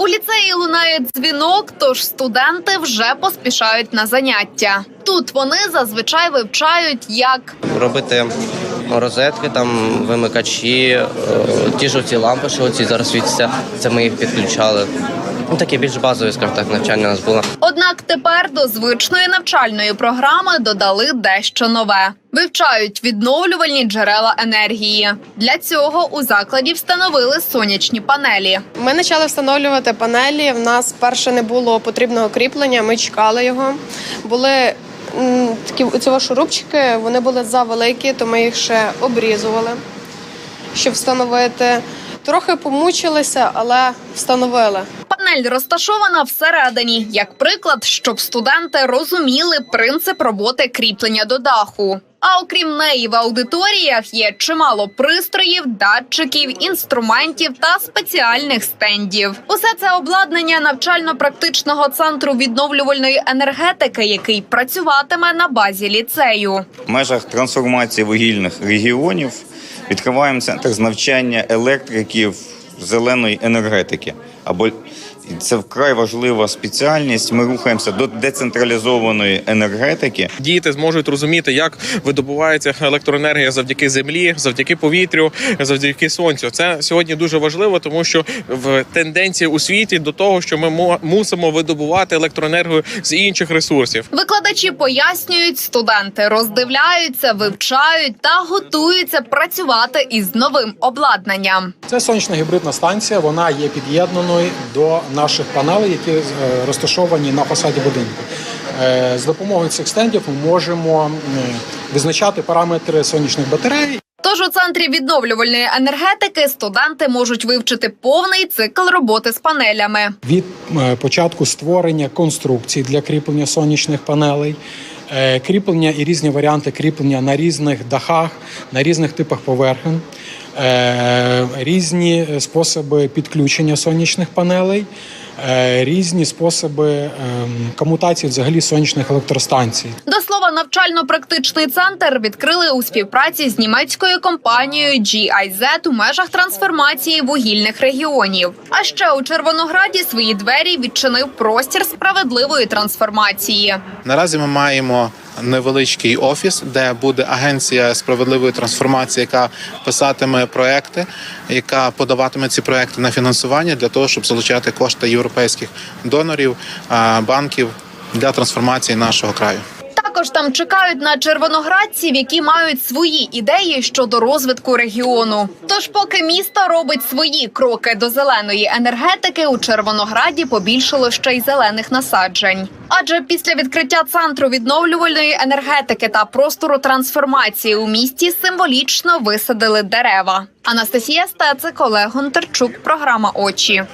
У ліцеї лунає дзвінок, тож студенти вже поспішають на заняття. Тут вони зазвичай вивчають, як робити розетки, там вимикачі, ті ті жовті лампи, що оці зараз світяться, це ми їх підключали. Ну, таке більш базове, скажімо так, навчання у нас було. Тепер до звичної навчальної програми додали дещо нове. Вивчають відновлювальні джерела енергії. Для цього у закладі встановили сонячні панелі. Ми почали встановлювати панелі. В нас перше не було потрібного кріплення. Ми чекали його. Були такі ці шурупчики, вони були завеликі, то ми їх ще обрізували, щоб встановити. Трохи помучилися, але встановили. Панель розташована всередині, як приклад, щоб студенти розуміли принцип роботи кріплення до даху. А окрім неї, в аудиторіях є чимало пристроїв, датчиків, інструментів та спеціальних стендів. Усе це обладнання навчально-практичного центру відновлювальної енергетики, який працюватиме на базі ліцею. В межах трансформації вугільних регіонів відкриваємо центр з навчання електриків зеленої енергетики. Або це вкрай важлива спеціальність. Ми рухаємося до децентралізованої енергетики. Діти зможуть розуміти, як видобувається електроенергія завдяки землі, завдяки повітрю, завдяки сонцю. Це сьогодні дуже важливо, тому що в тенденції у світі до того, що ми мо- мусимо видобувати електроенергію з інших ресурсів. Викладачі пояснюють, студенти роздивляються, вивчають та готуються працювати із новим обладнанням. Це сонячна гібридна станція. Вона є під'єднаною до наших панелей, які е, розташовані на фасаді будинку. Е, З допомогою цих стендів ми можемо визначати параметри сонячних батарей Тож у центрі відновлювальної енергетики студенти можуть вивчити повний цикл роботи з панелями. від е, початку створення конструкцій для кріплення сонячних панелей. Кріплення і різні варіанти кріплення на різних дахах, на різних типах поверхень, різні способи підключення сонячних панелей, е, різні способи ем, комутації взагалі сонячних електростанцій. До слова, навчально-практичний центр відкрили у співпраці з німецькою компанією GIZ у межах трансформації вугільних регіонів. А ще у Червонограді свої двері відчинив простір справедливої трансформації. Наразі ми маємо невеличкий офіс, де буде агенція справедливої трансформації, яка писатиме проекти, яка подаватиме ці проекти на фінансування для того, щоб залучати кошти європейських донорів, банків для трансформації нашого краю. Також там чекають на червоноградців, які мають свої ідеї щодо розвитку регіону. Тож, поки місто робить свої кроки до зеленої енергетики, у Червонограді побільшало ще й зелених насаджень. Адже після відкриття центру відновлювальної енергетики та простору трансформації у місті символічно висадили дерева. Анастасія Стецик, Олег Гонтарчук, програма Очі.